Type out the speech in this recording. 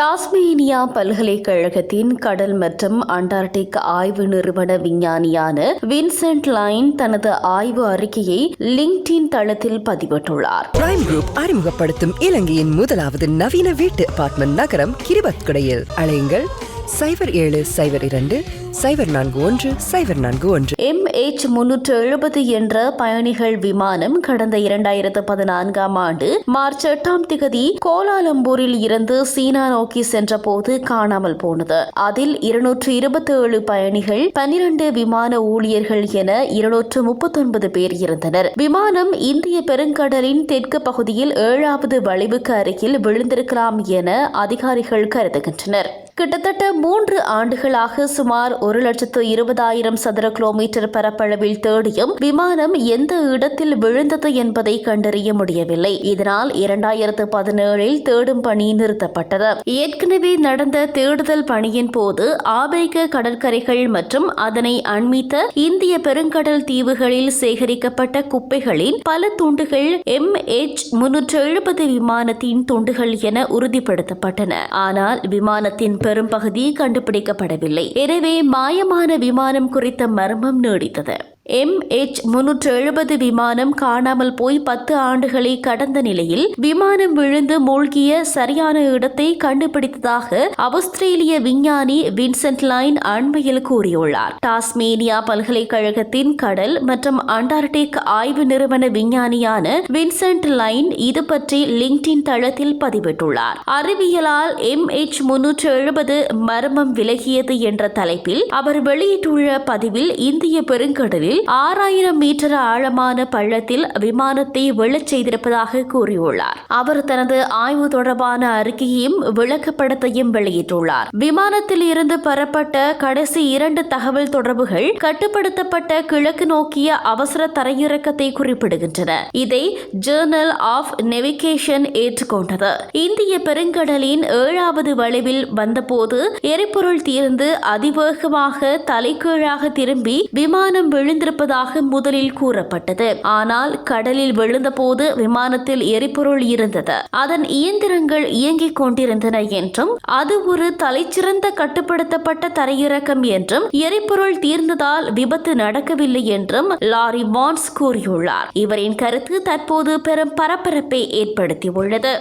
Tasmania பல்கலைக்கழகத்தின் கடல் மற்றும் அண்டார்டிக் ஆய்வு நிறுவன விஞ்ஞானியான வின்சென்ட் லைன் தனது ஆய்வு அறிக்கையை லிங்க்டின் தளத்தில் பதிவிட்டுள்ளார். பிரைம் குரூப் அறிமுகப்படுத்தும் இலங்கையின் முதலாவது நவீன வீட்டு அபார்ட்மெண்ட் நகரம் கிரிபத்குடையில். அழையுங்கள் சைபர் ஏழு சைபர் இரண்டு சைபர் நான்கு ஒன்று சைபர் நான்கு ஒன்று. எம்எச் முன்னூற்று எழுபது என்ற பயணிகள் விமானம் கடந்த இரண்டாயிரத்து பதினான்காம் ஆண்டு மார்ச் எட்டாம் திகதி கோலாலம்பூரில் இருந்து சீனா நோக்கி சென்றபோது காணாமல் போனது. அதில் இருநூற்று இருபத்தி ஏழு பயணிகள் பனிரண்டு விமான ஊழியர்கள் என இருநூற்று முப்பத்தொன்பது பேர் இருந்தனர். விமானம் இந்திய பெருங்கடலின் தெற்கு பகுதியில் ஏழாவது வளைவுக்கு அருகில் விழுந்திருக்கலாம் என அதிகாரிகள் கருதுகின்றனர். கிட்டத்தட்ட மூன்று ஆண்டுகளாக சுமார் ஒரு லட்சத்து இருபதாயிரம் சதுர கிலோமீட்டர் பரப்பளவில் தேடியும் விமானம் எந்த இடத்தில் விழுந்தது என்பதை கண்டறிய முடியவில்லை. இதனால் இரண்டாயிரத்து பதினேழில் தேடும் பணி நிறுத்தப்பட்டது. ஏற்கனவே நடந்த தேடுதல் பணியின் போது ஆபிரிக்க கடற்கரைகள் மற்றும் அதனை அண்மித்த இந்திய பெருங்கடல் தீவுகளில் சேகரிக்கப்பட்ட குப்பைகளின் பல துண்டுகள் எம் எச் முன்னூற்று எழுபது விமானத்தின் துண்டுகள் என உறுதிப்படுத்தப்பட்டன. ஆனால் விமானத்தின் பெரும்பகுதி கண்டுபிடிக்கப்படவில்லை. எனவே மாயமான விமானம் குறித்த மர்மம் நீடித்தது. எம் எச் முன்னூற்று எழுபது விமானம் காணாமல் போய் பத்து ஆண்டுகளை கடந்த நிலையில் விமானம் விழுந்து மூழ்கிய சரியான இடத்தை கண்டுபிடித்ததாக ஆஸ்திரேலிய விஞ்ஞானி வின்சென்ட் லைன் அண்மையில் கூறியுள்ளார். டாஸ்மேனியா பல்கலைக்கழகத்தின் கடல் மற்றும் அண்டார்டிக் ஆய்வு நிறுவன விஞ்ஞானியான வின்சென்ட் லைன் இது பற்றி லிங்க்டின் தளத்தில் பதிவிட்டுள்ளார். அறிவியலால் எம் எச் முன்னூற்று எழுபது மர்மம் விலகியது என்ற தலைப்பில் அவர் வெளியிட்டுள்ள பதிவில் இந்திய பெருங்கடலில் ஆறாயிரம் மீட்டர் ஆழமான பள்ளத்தில் விமானத்தை விழச் செய்திருப்பதாக கூறியுள்ளார். அவர் தனது ஆய்வு தொடர்பான அறிக்கையையும் விளக்கப்படத்தையும் வெளியிட்டுள்ளார். விமானத்தில் இருந்து பெறப்பட்ட கடைசி இரண்டு தகவல் தொடர்புகள் கட்டுப்படுத்தப்பட்ட கிழக்கு நோக்கிய அவசர தரையிறக்கத்தை குறிப்பிடுகின்றன. இதை ஜேர்னல் ஆஃப் நெவிகேஷன் ஏற்றுக்கொண்டது. இந்திய பெருங்கடலின் ஏழாவது வளைவில் வந்தபோது எரிபொருள் தீர்ந்து அதிவேகமாக தலைகீழாக திரும்பி விமானம் விழுந்து வைத்திருப்பதாக முதலில் கூறப்பட்டது. ஆனால் கடலில் விழுந்தபோது விமானத்தில் எரிபொருள் இருந்தது. அதன் இயந்திரங்கள் இயங்கிக் கொண்டிருந்தன என்றும் அது ஒரு தலைச்சிறந்த கட்டுப்படுத்தப்பட்ட தரையிறக்கம் என்றும் எரிபொருள் தீர்ந்ததால் விபத்து நடக்கவில்லை என்றும் லாரி வான்ஸ் கூறியுள்ளார். இவரின் கருத்து தற்போது பெரும் பரபரப்பை ஏற்படுத்தியுள்ளது.